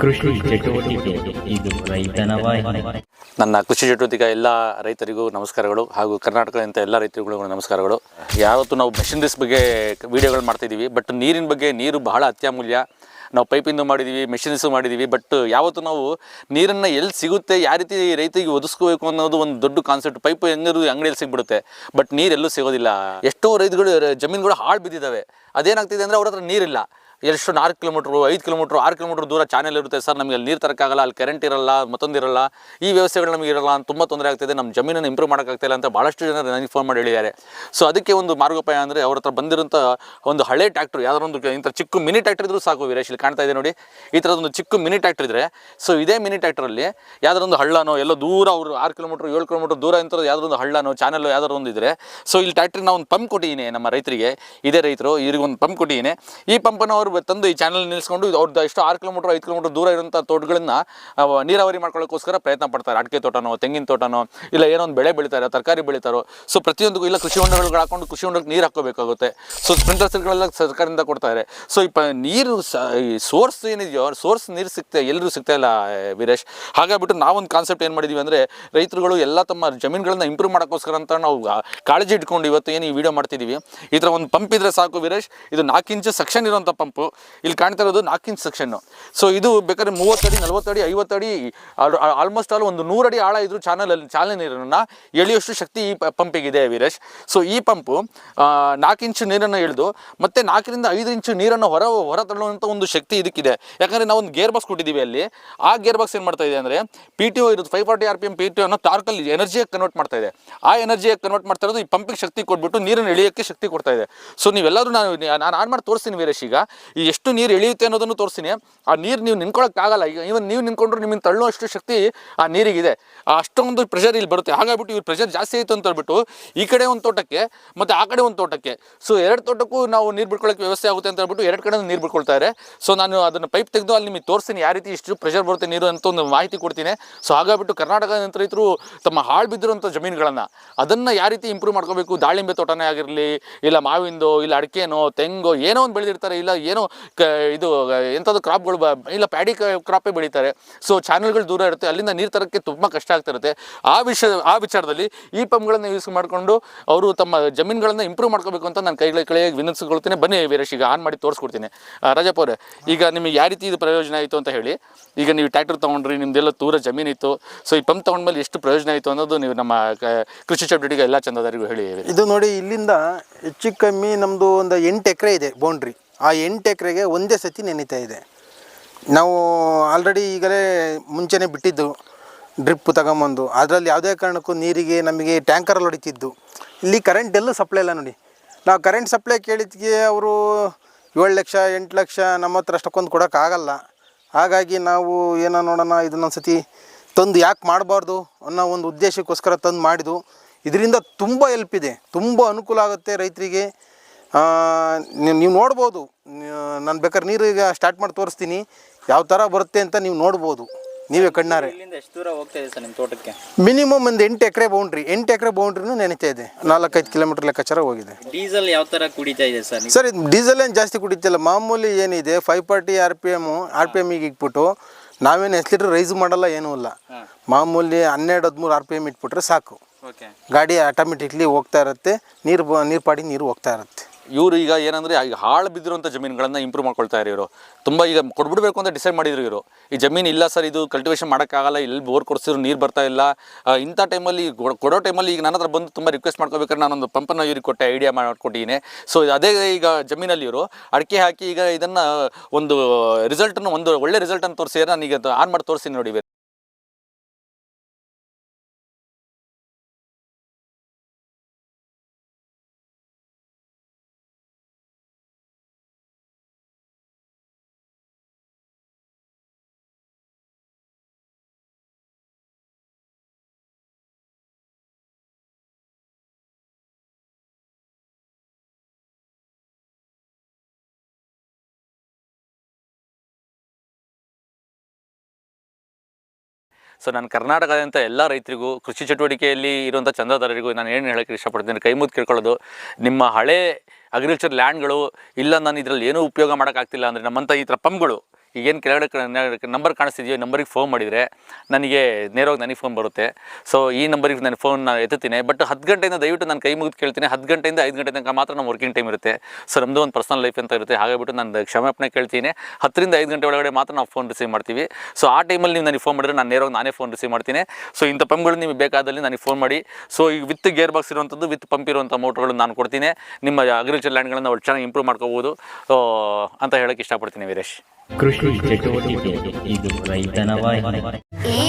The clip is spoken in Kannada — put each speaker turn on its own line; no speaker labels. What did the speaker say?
ಕೃಷಿ ಚಟುವಟಿಕೆ. ಇದು ರೈತನ
ನನ್ನ ಕೃಷಿ ಚಟುವಟಿಕೆ ಎಲ್ಲ ರೈತರಿಗೂ ನಮಸ್ಕಾರಗಳು ಹಾಗೂ ಕರ್ನಾಟಕದಂಥ ಎಲ್ಲ ರೈತರಿಗೂ ನಮಸ್ಕಾರಗಳು. ಯಾವತ್ತು ನಾವು ಮೆಷಿನರೀಸ್ ಬಗ್ಗೆ ವಿಡಿಯೋಗಳು ಮಾಡ್ತಿದ್ದೀವಿ ಬಟ್ ನೀರಿನ ಬಗ್ಗೆ ನೀರು ಬಹಳ ಅತ್ಯಮೂಲ್ಯ. ನಾವು ಪೈಪಿಂದು ಮಾಡಿದ್ದೀವಿ ಮೆಷಿನ್ಸು ಮಾಡಿದ್ದೀವಿ ಬಟ್ ಯಾವತ್ತು ನಾವು ನೀರನ್ನು ಎಲ್ಲಿ ಸಿಗುತ್ತೆ ಯಾವ ರೀತಿ ರೈತರಿಗೆ ಒದಗಿಸ್ಕೋಬೇಕು ಅನ್ನೋದು ಒಂದು ದೊಡ್ಡ ಕಾನ್ಸೆಪ್ಟ್ ಪೈಪ್ ಹೆಂಗಿರು ಅಂಗಡಿಯಲ್ಲಿ ಸಿಗ್ಬಿಡುತ್ತೆ ಬಟ್ ನೀರೆಲ್ಲೂ ಸಿಗೋದಿಲ್ಲ. ಎಷ್ಟೋ ರೈತಗಳು ಜಮೀನುಗಳು ಹಾಳು ಬಿದ್ದಿದ್ದಾವೆ. ಅದೇನಾಗ್ತಿದೆ ಅಂದರೆ ಅವ್ರ ಹತ್ರ ನೀರಿಲ್ಲ. ಎಷ್ಟು ನಾಲ್ಕು ಕಿಲೋಮೀಟ್ರು, ಐದು ಕಿಲೋಮೀಟ್ರು, ಆರು ಕಿಲೋಮೀಟ್ರ್ ದೂರ ಚಾನೆಲ್ ಇರುತ್ತೆ. ಸರ್, ನಮಗೆ ಅಲ್ಲಿ ನೀರು ತರೋಕ್ಕಾಗಲ್ಲ ಅಲ್ಲಿ ಕರೆಂಟ್ ಇರಲ್ಲ ಮತ್ತೊಂದು ಇರಲ್ಲ ಈ ವ್ಯವಸ್ಥೆಗಳು ನಮಗೆ ಇರಲ್ಲ ಅಂತ ತುಂಬ ತೊಂದರೆ ಆಗ್ತಿದೆ. ನಮ್ಮ ಜಮೀನನ್ನು ಇಂಪ್ರೂವ್ ಮಾಡೋಕ್ಕಾಗ್ತಿಲ್ಲ ಅಂತ ಭಾಳಷ್ಟು ಜನ ನನಗೆ ಫೋನ್ ಮಾಡಿ ಹೇಳಿದ್ದಾರೆ. ಸೊ ಅದಕ್ಕೆ ಒಂದು ಮಾರ್ಗೋಪಾಯ ಅಂದರೆ ಅವ್ರ ಹತ್ರ ಬಂದಿರೋಂಥ ಒಂದು ಹಳೆ ಟ್ಯಾಕ್ಟ್ರು ಯಾವ್ದಾರು ಒಂದು ಇಂಥ ಚಿಕ್ಕ ಮಿನಿ ಟ್ಯಾಕ್ಟ್ರ್ ಇದ್ರೂ ಸಾಕು ವೀರೇಶ್, ಇಲ್ಲಿ ಕಾಣ್ತಾ ಇದೆ ನೋಡಿ. ಈ ಥರದೊಂದು ಚಿಕ್ಕ ಮಿನಿ ಟ್ಯಾಕ್ಟ್ರ್ ಇದ್ದರೆ ಸೊ ಇದೇ ಮಿನಿ ಟ್ಯಾಕ್ಟ್ರಲ್ಲಿ ಯಾವ್ದಾರು ಒಂದು ಹಳ್ಳನೋ, ಎಲ್ಲೋ ದೂರ ಅವರು ಆರು ಕಿಲೋಮೀಟ್ರ್, ಏಳು ಕಿಲೋಮೀಟ್ರ್ ದೂರ ಇಂಥದ್ದು ಯಾವ್ದಾರು ಒಂದು ಹಳ್ಳನೋ ಚಾನಲ್ ಯಾವ್ದಾರು ಒಂದು ಇದ್ದರೆ ಸೊ ಇಲ್ಲಿ ಟ್ಯಾಕ್ಟ್ರಿಗೆ ನಾವು ಒಂದು ಪಂಪ್ ಕೊಟ್ಟಿದ್ದೀನಿ ನಮ್ಮ ರೈತರಿಗೆ. ಇದೇ ರೈತರು ಇವ್ರಿಗೆ ಒಂದು ಪಂಪ್ ಕೊಟ್ಟಿದ್ದೀನಿ. ಈ ಪಂಪನ್ನು ಅವರು ತಂದು ಈ ಚಾನಲ್ ನಿಲ್ಲಿಸ್ಕೊಂಡು ಅವ್ರದ್ದು ಎಷ್ಟು ಆರು ಕಿಲೋಮೀಟರ್, ಐದು ಕಿಲೋಮೀಟರ್ ದೂರ ಇರೋಂಥ ತೋಟಗಳನ್ನ ನೀರಾವರಿ ಮಾಡ್ಕೊಳ್ಳೋಕ್ಕೋಸ್ಕರ ಪ್ರಯತ್ನ ಪಡ್ತಾರೆ. ಅಡಿಕೆ ತೋಟನೋ, ತೆಂಗಿನ ತೋಟನೋ, ಇಲ್ಲ ಏನೋ ಒಂದು ಬೆಳೆ ಬೆಳೀತಾರೆ, ತರಕಾರಿ ಬೆಳಿತಾರೋ. ಸೊ ಪ್ರತಿಯೊಂದಕ್ಕೂ ಇಲ್ಲ, ಕೃಷಿ ಹೊಂಡಗಳು ಹಾಕೊಂಡು ಕೃಷಿ ಹೊಂಡಕ್ಕೆ ನೀರು ಹಾಕೋಬೇಕಾಗುತ್ತೆ ಸೊ ಸ್ಪ್ರಿಂಕ್ಲರ್ಸ್ಗಳೆಲ್ಲ ಸರ್ಕಾರದಿಂದ ಕೊಡ್ತಾರೆ. ಸೊ ಇಪ್ಪ ನೀರು ಈ ಸೋರ್ಸ್ ಏನಿದೆಯೋ ಸೋರ್ಸ್ ನೀರು ಸಿಗ್ತಾ ಎಲ್ಲರೂ ಸಿಗ್ತಾ ಇಲ್ಲ ವೀರೇಶ್. ಹಾಗಾಗ್ಬಿಟ್ಟು ನಾವೊಂದು ಕಾನ್ಸೆಪ್ಟ್ ಏನು ಮಾಡಿದ್ದೀವಿ ಅಂದರೆ, ರೈತರುಗಳು ಎಲ್ಲ ತಮ್ಮ ಜಮೀನುಗಳನ್ನ ಇಂಪ್ರೂವ್ ಮಾಡೋಕ್ಕೋಸ್ಕರ ಅಂತ ನಾವು ಕಾಳಜಿ ಇಟ್ಕೊಂಡು ಇವತ್ತು ಏನು ಈ ವಿಡಿಯೋ ಮಾಡ್ತಿದ್ದೀವಿ ಈ ಥರ ಒಂದು ಪಂಪ್ ಇದ್ರೆ ಸಾಕು ವೀರೇಶ್. ಇದು ನಾಲ್ಕು ಇಂಚು ಸೆಕ್ಷನ್ ಇರುವಂಥ ಪಂಪು ಇಲ್ಲಿ ಕಾಣ್ತಾ ಇರೋದು ಇಂಚ್ ಸೆಕ್ಷನ್ನು ಸೊ ಇದು ಬೇಕಾದ್ರೆ ಮೂವತ್ತಡಿ ನಲ್ವತ್ತಡಿ ಐವತ್ತಡಿ ಆಲ್ಮೋಸ್ಟ್ ಆಲ್ ಒಂದು ನೂರಡಿ ಆಳ ಇದ್ರು ಚಾನಲಲ್ಲಿ ಚಾನಲ್ ನೀರನ್ನು ಎಳೆಯುವಷ್ಟು ಶಕ್ತಿ ಈ ಪಂಪಿಗೆ ಪಂಪಿಗಿದೆ ವೀರೇಶ್. ಸೊ ಈ ಪಂಪು ನಾಲ್ಕು ಇಂಚು ನೀರನ್ನು ಎಳೆದು, ಮತ್ತೆ ನಾಲ್ಕರಿಂದ ಐದು ಇಂಚು ನೀರನ್ನು ಹೊರ ಹೊರ ತಳ್ಳುವಂಥ ಒಂದು ಶಕ್ತಿ ಇದಕ್ಕಿದೆ. ಯಾಕಂದರೆ ನಾವು ಒಂದು ಗೇರ್ ಬಾಕ್ಸ್ ಕೊಟ್ಟಿದ್ದೀವಿ ಅಲ್ಲಿ. ಆ ಗೇರ್ ಬಾಕ್ಸ್ ಏನು ಮಾಡ್ತಾ ಇದೆ ಅಂದರೆ ಪಿ ಟಿ ಒ ಇರೋದು five forty R P M P T O ಟಾರ್ಕಲ್ಲಿ ಎನರ್ಜಿಯಾಗಿ convert ಮಾಡ್ತಾ ಇದೆ. ಆ ಎನರ್ಜಿಯಾಗಿ ಕನ್ವರ್ಟ್ ಮಾಡ್ತಾ ಇರೋದು ಈ ಪಂಪಿಗೆ ಶಕ್ತಿ ಕೊಟ್ಬಿಟ್ಟು ನೀರನ್ನು ಎಳೆಯೋಕ್ಕೆ ಶಕ್ತಿ ಕೊಡ್ತಾ ಇದೆ. ಸೊ ನೀವೆಲ್ಲರೂ ನಾನು ನಾನು ಆನ್ ಮಾಡಿ ತೋರಿಸ್ತೀನಿ ವೀರೇಶ್ ಈಗ. ಈ ಎಷ್ಟು ನೀರು ಎಳೆಯುತ್ತೆ ಅನ್ನೋದನ್ನು ತೋರಿಸ್ತೀನಿ. ಆ ನೀರು ನೀವು ನಿಂತ್ಕೊಳ್ಳೋಕ್ಕಾಗಲ್ಲ ಈಗ ಇವನ್ ನೀವು ನಿಂತ್ಕೊಂಡ್ರು ನಿಮ್ಮನ್ನು ತಳ್ಳುವಷ್ಟು ಶಕ್ತಿ ಆ ನೀರಿಗಿದೆ. ಆ ಅಷ್ಟೊಂದು ಪ್ರೆಷರ್ ಇಲ್ಲಿ ಬರುತ್ತೆ. ಹಾಗಾಗ್ಬಿಟ್ಟು ಇವ್ರು ಪ್ರೆಷರ್ ಜಾಸ್ತಿ ಆಯಿತು ಅಂತ ಹೇಳ್ಬಿಟ್ಟು ಈ ಕಡೆ ಒಂದು ತೋಟಕ್ಕೆ ಮತ್ತು ಆ ಕಡೆ ಒಂದು ತೋಟಕ್ಕೆ. ಸೊ ಎರಡು ತೋಟಕ್ಕೂ ನಾವು ನೀರು ಬಿಡ್ಕೊಳ್ಳೋಕ್ಕೆ ವ್ಯವಸ್ಥೆ ಆಗುತ್ತೆ ಅಂತ ಹೇಳ್ಬಿಟ್ಟು ಎರಡು ಕಡೆ ನೀರು ಬಿಡ್ಕೊಳ್ತಾರೆ ಸೊ ನಾನು ಅದನ್ನು ಪೈಪ್ ತೆಗೆದು ಅಲ್ಲಿ ನಿಮಗೆ ತೋರಿಸ್ತೀನಿ ಯಾವ ರೀತಿ ಇಷ್ಟು ಪ್ರೆಷರ್ ಬರುತ್ತೆ ನೀರು ಅಂತ ಒಂದು ಮಾಹಿತಿ ಕೊಡ್ತೀನಿ. ಸೊ ಹಾಗಾಗ್ಬಿಟ್ಟು ಕರ್ನಾಟಕದ ರೈತರು ತಮ್ಮ ಹಾಳು ಬಿದ್ದಿರುವಂಥ ಜಮೀನುಗಳನ್ನು ಅದನ್ನು ಯಾವ ರೀತಿ ಇಂಪ್ರೂವ್ ಮಾಡ್ಕೋಬೇಕು? ದಾಳಿಂಬೆ ತೋಟನೇ ಆಗಿರಲಿ, ಇಲ್ಲ ಮಾವಿಂದು, ಇಲ್ಲ ಅಡಿಕೆನೋ, ತೆಂಗೋ, ಏನೋ ಒಂದು ಬೆಳೆದಿರ್ತಾರೆ, ಇಲ್ಲ ಏನೋ ಕ ಇದು ಎಂಥದ್ದು ಕ್ರಾಪ್ಗಳು ಇಲ್ಲ ಪ್ಯಾಡಿ ಕ್ರಾಪೇ ಬೆಳೀತಾರೆ. ಸೊ ಚಾನಲ್ಗಳು ದೂರ ಇರುತ್ತೆ. ಅಲ್ಲಿಂದ ನೀರು ತರೋಕ್ಕೆ ತುಂಬ ಕಷ್ಟ ಆಗ್ತಿರುತ್ತೆ. ಆ ವಿಷಯ, ಆ ವಿಚಾರದಲ್ಲಿ ಈ ಪಂಪ್ಗಳನ್ನು ಯೂಸ್ ಮಾಡಿಕೊಂಡು ಅವರು ತಮ್ಮ ಜಮೀನುಗಳನ್ನು ಇಂಪ್ರೂವ್ ಮಾಡ್ಕೋಬೇಕು ಅಂತ ನಾನು ಕೈಗಳ ಕಳೆಯ ವಿನಂತಿಸ್ಕೊಳ್ತೀನಿ. ಬನ್ನಿ ವೀರೇಶ್, ಈಗ ಆನ್ ಮಾಡಿ ತೋರಿಸ್ಕೊಡ್ತೀನಿ. ರಾಜಪೌರೆ ಈಗ ನಿಮಗೆ ಯಾವ ರೀತಿ ಇದು ಪ್ರಯೋಜನ ಆಯಿತು ಅಂತ ಹೇಳಿ. ಈಗ ನೀವು ಟ್ಯಾಕ್ಟರ್ ತೊಗೊಂಡ್ರಿ, ನಿಮ್ದೆಲ್ಲ ದೂರ ಜಮೀನಿತ್ತು ಸೊ ಈ ಪಂಪ್ ತೊಗೊಂಡ್ಮೇಲೆ ಎಷ್ಟು ಪ್ರಯೋಜನ ಆಯಿತು ಅನ್ನೋದು ನೀವು ನಮ್ಮ ಕೃಷಿ ಚಟುವಟಿಕೆ ಎಲ್ಲ ಚಂದದಾರಿಗೂ ಹೇಳಿ.
ಇದು ನೋಡಿ ಇಲ್ಲಿಂದ ಹೆಚ್ಚು ಕಮ್ಮಿ ನಮ್ಮದು ಒಂದು ಎಂಟು ಎಕರೆ ಇದೆ ಬೌಂಡ್ರಿ ಆ ಎಂಟು ಎಕರೆಗೆ ಒಂದೇ ಸತಿ ನೆನೀತಾ ಇದೆ. ನಾವು ಆಲ್ರೆಡಿ ಈಗಲೇ ಮುಂಚೆನೇ ಬಿಟ್ಟಿದ್ದು ಡ್ರಿಪ್ ತಗೊಂಬಂದು. ಅದರಲ್ಲಿ ಯಾವುದೇ ಕಾರಣಕ್ಕೂ ನೀರಿಗೆ ನಮಗೆ ಟ್ಯಾಂಕರಲ್ಲಿ ಹೊಡಿತಿದ್ದು. ಇಲ್ಲಿ ಕರೆಂಟ್ ಎಲ್ಲೂ ಸಪ್ಲೈ ಇಲ್ಲ ನೋಡಿ. ನಾವು ಕರೆಂಟ್ ಸಪ್ಲೈ ಕೇಳಿದ್ಗೆ ಅವರು ಏಳು ಲಕ್ಷ, ಎಂಟು ಲಕ್ಷ ನಮ್ಮ ಹತ್ರ ಅಷ್ಟಕ್ಕೊಂದು ಕೊಡೋಕ್ಕಾಗಲ್ಲ ಹಾಗಾಗಿ ನಾವು ಏನೋ ನೋಡೋಣ ಇದನ್ನೊಂದು ಸತಿ ತಂದು ಯಾಕೆ ಮಾಡಬಾರ್ದು ಅನ್ನೋ ಒಂದು ಉದ್ದೇಶಕ್ಕೋಸ್ಕರ ತಂದು ಮಾಡಿದ್ದು. ಇದರಿಂದ ತುಂಬ ಹೆಲ್ಪ್ ಇದೆ. ತುಂಬ ಅನುಕೂಲ ಆಗುತ್ತೆ ರೈತರಿಗೆ. ನೀವು ನೋಡ್ಬೋದು. ನಾನು ಬೇಕಾದ್ರೆ ನೀರು ಈಗ ಸ್ಟಾರ್ಟ್ ಮಾಡಿ ತೋರಿಸ್ತೀನಿ. ಯಾವ ಥರ ಬರುತ್ತೆ ಅಂತ ನೀವು ನೋಡ್ಬೋದು. ನೀವೇ ಕಣ್ಣಾರೆ.
ಇಲ್ಲಿಂದ ಎಷ್ಟು ದೂರ ಹೋಗ್ತಾ ಇದೆ ಸರ್ ನಿಮ್ಮ ತೋಟಕ್ಕೆ?
ಮಿನಿಮಮ್ ಒಂದು ಎಂಟು ಎಕರೆ ಬೌಂಡ್ರಿ ಎಂಟು ಎಕರೆ ಬೌಂಡ್ರಿನೂ ನೆನೀತಾ ಇದೆ. ನಾಲ್ಕೈದು ಕಿಲೋಮೀಟರ್ ಲೆಕ್ಕಾಚಾರ ಹೋಗಿದೆ.
ಡೀಸೆಲ್ ಯಾವ ಥರ ಕುಡಿತಾ ಇದೆ ಸರ್
ಸರ್ ಇದು ಡೀಸೆಲ್ ಏನು ಜಾಸ್ತಿ ಕುಡಿತಿಲ್ಲ. ಮಾಮೂಲಿ ಏನಿದೆ five forty R P M R P ಎಮ್ಗೆ ಇಟ್ಬಿಟ್ಟು ನಾವೇನು ಎಷ್ಟು ಲೀಟ್ರ್ ರೈಸ್ ಮಾಡಲ್ಲ ಏನೂ ಇಲ್ಲ. ಮಾಮೂಲಿ ಹನ್ನೆರಡು ಹದಿಮೂರು ಆರ್ ಪಿ ಎಂ ಇಟ್ಬಿಟ್ರೆ ಸಾಕು. ಗಾಡಿ ಆಟೋಮೆಟಿಕ್ಲಿ ಹೋಗ್ತಾ ಇರುತ್ತೆ. ನೀರು ನೀರು ಪಾಡಿ ನೀರು ಹೋಗ್ತಾ ಇರುತ್ತೆ.
ಇವರು ಈಗ ಏನಂದರೆ, ಈಗ ಹಾಳು ಬಿದ್ದಿರುವಂಥ ಜಮೀನುಗಳನ್ನು ಇಂಪ್ರೂವ್ ಮಾಡ್ಕೊಳ್ತಾ ಇರೋರು. ತುಂಬ ಈಗ ಕೊಟ್ಬಿಡ್ಬೇಕು ಅಂತ ಡಿಸೈಡ್ ಮಾಡಿದ್ರು ಇವರು. ಈ ಜಮೀನು ಇಲ್ಲ ಸರ್, ಇದು ಕಲ್ಟಿವೇಷನ್ ಮಾಡೋಕ್ಕಾಗಲ್ಲ, ಇಲ್ಲಿ ಬೋರ್ ಕೊಡಿಸಿದ್ರು ನೀರು ಬರ್ತಾ ಇಲ್ಲ. ಇಂಥ ಟೈಮಲ್ಲಿ ಕೊಡೋ ಟೈಮಲ್ಲಿ ಈಗ ನನ್ನ ಬಂದು ತುಂಬ ರಿಕ್ವೆಸ್ಟ್ ಮಾಡ್ಕೋಬೇಕಾದ್ರೆ ನಾನೊಂದು ಪಂಪನ್ನು ಇವ್ರಿಗೆ ಕೊಟ್ಟೆ ಐಡಿಯಾ ಮಾಡಿಕೊಟ್ಟಿದ್ದೀನಿ. ಸೊ ಅದೇ ಈಗ ಜಮೀನಲ್ಲಿ ಇವರು, ಅಡಿಕೆ ಹಾಕಿ ಈಗ ಇದನ್ನು ಒಂದು ರಿಸಲ್ಟನ್ನು ಒಂದು ಒಳ್ಳೆ ರಿಸಲ್ಟನ್ನು ತೋರಿಸಿದ್ರೆ ನಾನು ಈಗ ಆನ್ ಮಾಡಿ ತೋರಿಸ್ತೀನಿ ನೋಡಿ ಸೊ ನಾನು ಕರ್ನಾಟಕದಂಥ ಎಲ್ಲ ರೈತರಿಗೂ, ಕೃಷಿ ಚಟುವಟಿಕೆಯಲ್ಲಿ ಇರುವಂಥ ಚಂದಾದಾರರಿಗೂ ನಾನು ಏನು ಹೇಳೋಕ್ಕೆ ಇಷ್ಟಪಡ್ತೀನಿ ಕೈ ಕೇಳ್ಕೊಳ್ಳೋದು. ನಿಮ್ಮ ಹಳೆ ಅಗ್ರಿಕಲ್ಚರ್ ಲ್ಯಾಂಡ್ಗಳು ಇಲ್ಲ ನಾನು ಇದರಲ್ಲಿ ಏನೂ ಉಪಯೋಗ ಮಾಡೋಕ್ಕಾಗ್ತಿಲ್ಲ ಅಂದರೆ ನಮ್ಮಂಥ ಈ ಥರ ಪಂಪ್ಗಳು ಏನು ಕೆಳಗಡೆ ನಂಬರ್ ಕಾಣಿಸ್ತಿದೆಯೋ ನಂಬರಿಗೆ ಫೋನ್ ಮಾಡಿದರೆ ನನಗೆ ನೇರವಾಗಿ ನನಗೆ ಫೋನ್ ಬರುತ್ತೆ. ಸೊ ಈ ನಂಬರಿಗೆ ನಾನು ಫೋನ್ ನಾನು ಎತ್ತುತ್ತೀನಿ. ಬಟ್ ಹತ್ತು ಗಂಟೆಯಿಂದ ದಯವಿಟ್ಟು ನಾನು ಕೈ ಮುಗಿದು ಕೇಳ್ತೀನಿ. ಹತ್ತು ಗಂಟೆಯಿಂದ ಐದು ಗಂಟೆ ತನಕ ಮಾತ್ರ ನಮ್ಮ ವರ್ಕಿಂಗ್ ಟೈಮ್ ಇರುತ್ತೆ. ಸೊ ನಮ್ಮದು ಒಂದು ಪರ್ಸನಲ್ ಲೈಫ್ ಅಂತ ಇರುತ್ತೆ. ಹಾಗಾಗಿಬಿಟ್ಟು ನಾನು ಕ್ಷಮಾಪಣೆ ಕೇಳ್ತೀನಿ. ಹತ್ತರಿಂದ ಐದು ಗಂಟೆ ಒಳಗಡೆ ಮಾತ್ರ ನಾವು ಫೋನ್ ರಿಸೀವ್ ಮಾಡ್ತೀವಿ. ಸೊ ಆ ಟೈಮಲ್ಲಿ ನೀವು ನನಗೆ ಫೋನ್ ಮಾಡಿದ್ರೆ ನಾನು ನೇರವಾಗಿ ನಾನೇ ಫೋನ್ ರಿಸೀವ್ ಮಾಡ್ತೀನಿ. ಸೊ ಇಂಥ ಪಂಪ್ಗಳು ನಿಮಗೆ ಬೇಕಾದಲ್ಲಿ ನನಗೆ ಫೋನ್ ಮಾಡಿ. ಸೊ ಈಗ ವಿತ್ ಗೇರ್ ಬಾಕ್ಸ್ ಇರುವಂಥದ್ದು ವಿತ್ ಪಂಪ್ ಇರುವಂಥ ಮೋಟ್ರ್ಗಳನ್ನು ನಾನು ಕೊಡ್ತೀನಿ. ನಿಮ್ಮ ಅಗ್ರಿಕಲ್ಚರ್ ಲ್ಯಾಂಡ್ಗಳನ್ನು ಒಳ್ಳೆ ಚೆನ್ನಾಗಿ ಇಂಪ್ರೂವ್ ಮಾಡ್ಕೋಬೋದು. ಅಂತ ಹೇಳೋಕ್ಕೆ ಇಷ್ಟಪಡ್ತೀನಿ ವೀರೇಶ್.
ಕೃಷಿ ಚಟುವಟಿಕೆ ಇದು ರೈತನ ವಾಹಿನಿ
ಈ